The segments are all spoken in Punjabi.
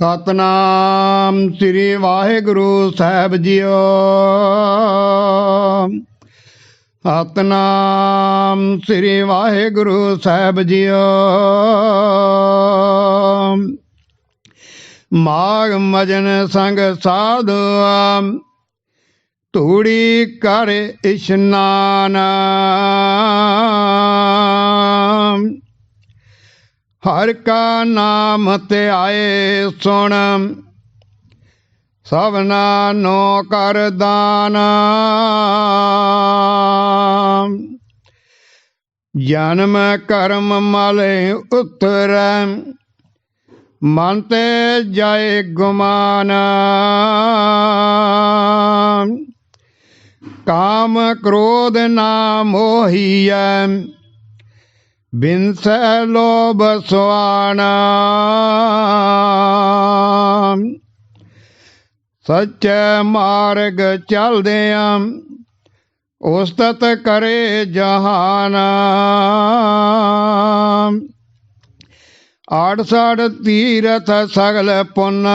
ਸਤਨਾਮ ਸ੍ਰੀ ਵਾਹਿਗੁਰੂ ਸਾਹਿਬ ਜੀਓ। ਸਤਨਾਮ ਸ੍ਰੀ ਵਾਹਿਗੁਰੂ ਸਾਹਿਬ ਜੀਓ। ਮਾਗ ਮਜਨ ਸੰਗ ਸਾਧੂ ਧੂੜੀ ਕਰ ਇਸ਼ਨਾਨ। ਹਰ ਕਾ ਨਾਮ ਤੇ ਆਏ ਸੁਣ। ਸਭਨਾ ਨੋ ਕਰ ਦਾਨ। ਜਨਮ ਕਰਮ ਮਲੇ ਉਤਰ। ਮਨ ਤੇ ਜਾਏ ਗੁਮਾਨ। ਕਾਮ ਕ੍ਰੋਧ ਨਾ ਮੋਹੀਐ ਬਿਨਸ ਲੋਭ ਸੁਆਣਾ ਸੱਚੇ ਮਾਰਗ ਚਲਦਿਆਂ ਉਸਤਤ ਕਰੇ ਜਹਾਨ ਆੜਸੜ ਤੀਰਥ ਸਗਲ ਪੁੰਨ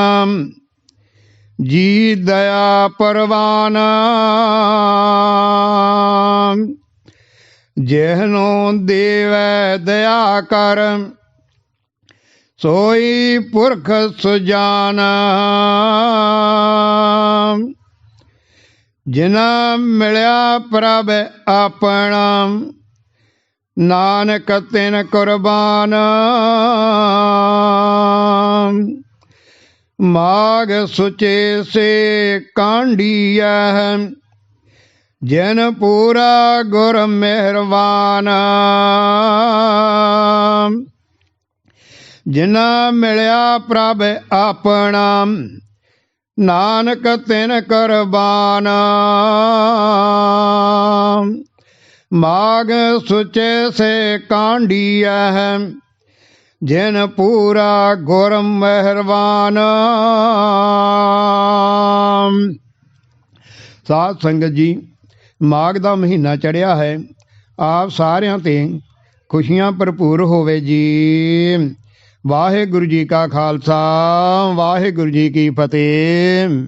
ਜੀ ਦਇਆ ਪਰਵਾਨ ਜਿਹਨੂੰ ਦੇਵੈ ਦਇਆ ਕਰ, ਸੋਈ ਪੁਰਖ ਸੁਜਾਨ। ਜਿਨਾ ਮਿਲਿਆ ਪ੍ਰਭ ਆਪਣਾ, ਨਾਨਕ ਤਿਨ ਕੁਰਬਾਨ। ਮਾਗ ਸੁਚੇ ਸੇ ਕਾਂਡੀਐ ਜਨ ਪੂਰਾ ਗੁਰ ਮਿਹਰਬਾਨ ਜਿਨਾ ਮਿਲਿਆ ਪ੍ਰਭ ਆਪਣਾ, ਨਾਨਕ ਤਿਨ ਕੁਰਬਾਨ। ਮਾਗ ਸੁਚੇ ਸੇ ਕਾਂਡੀਐ ਜਿਨ ਪੂਰਾ ਗੁਰ ਮਿਹਰਬਾਨ ਸਾਧ ਸੰਗਤ ਜੀ ਮਾਘ ਦਾ ਮਹੀਨਾ ਚੜਿਆ ਹੈ। ਆਪ ਸਾਰਿਆਂ ਤੇ ਖੁਸ਼ੀਆਂ ਭਰਪੂਰ ਹੋਵੇ ਜੀ। ਵਾਹਿਗੁਰੂ ਜੀ ਕਾ ਖਾਲਸਾ, ਵਾਹਿਗੁਰੂ ਜੀ ਕੀ ਫਤਿਹ।